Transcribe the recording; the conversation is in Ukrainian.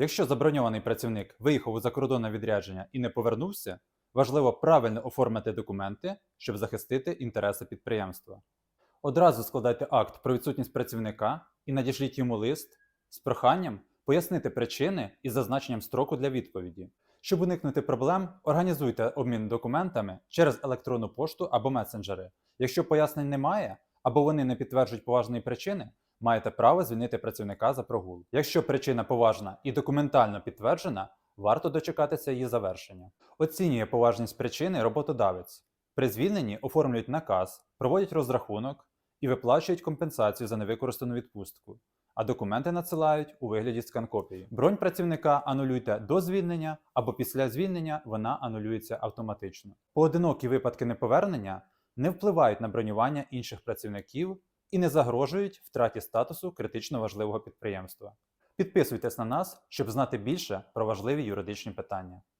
Якщо заброньований працівник виїхав у закордонне відрядження і не повернувся, важливо правильно оформити документи, щоб захистити інтереси підприємства. Одразу складайте акт про відсутність працівника і надішліть йому лист з проханням пояснити причини із зазначенням строку для відповіді. Щоб уникнути проблем, організуйте обмін документами через електронну пошту або месенджери. Якщо пояснень немає або вони не підтверджують поважної причини, маєте право звільнити працівника за прогул. Якщо причина поважна і документально підтверджена, варто дочекатися її завершення. Оцінює поважність причини роботодавець. При звільненні оформлюють наказ, проводять розрахунок і виплачують компенсацію за невикористану відпустку, а документи надсилають у вигляді скан-копії. Бронь працівника анулюйте до звільнення або після звільнення вона анулюється автоматично. Поодинокі випадки неповернення не впливають на бронювання інших працівників і не загрожують втраті статусу критично важливого підприємства. Підписуйтесь на нас, щоб знати більше про важливі юридичні питання.